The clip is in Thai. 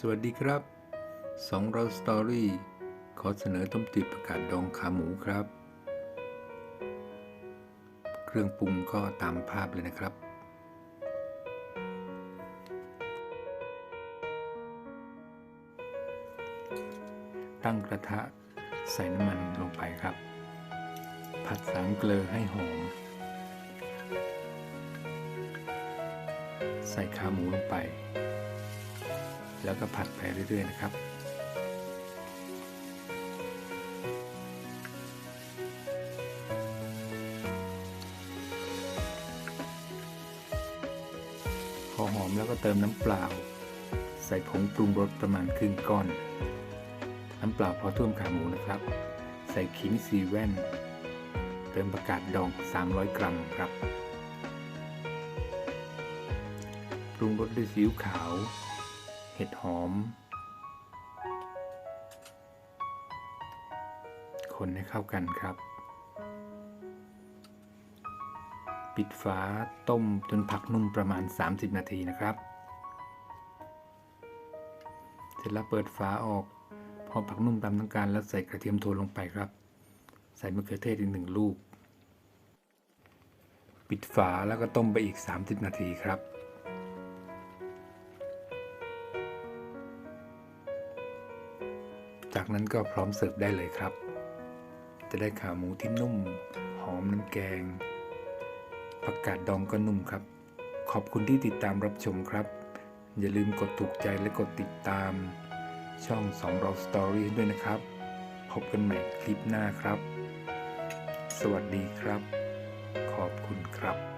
สวัสดีครับสองเราสตอรี่ขอเสนอต้มจืดประกาศดองขาหมูครับ เครื่องปรุงก็ตามภาพเลยนะครับ ตั้งกระทะใส่น้ำมันลงไปครับ ผัดสามเกลือให้หอม ใส่ขาหมูลงไป แล้วก็ผัดไปเรื่อยๆนะครับพอหอมแล้วก็เติมน้ำเปล่า ใส่ผงปรุงรสประมาณครึ่งก้อน น้ำเปล่าพอท่วมขาหมูนะครับ ใส่ขิงซีแว่น เติมประกาศดอง 300 กรัมครับ ปรุงรสด้วยซีอิ๊วขาว เห็ดหอม คนให้เข้ากันครับ ปิดฝาต้มจนผักนุ่มประมาณ 30 นาทีนะครับ เสร็จแล้วเปิดฝาออก พอผักนุ่มตามต้องการแล้วใส่กระเทียมโทนลงไปครับ ใส่มะเขือเทศอีกหนึ่งลูก ปิดฝาแล้วก็ต้มไปอีก 30 นาทีครับ จากนั้นก็พร้อมเสิร์ฟได้เลยครับ จะได้ขาหมูที่นุ่ม หอมน้ำแกง ผักกาดดองก็นุ่มครับ ขอบคุณที่ติดตามรับชมครับ อย่าลืมกดถูกใจและกดติดตาม ช่องสองเราสตอรี่ด้วยนะครับ พบกันใหม่คลิปหน้าครับ สวัสดีครับ ขอบคุณครับ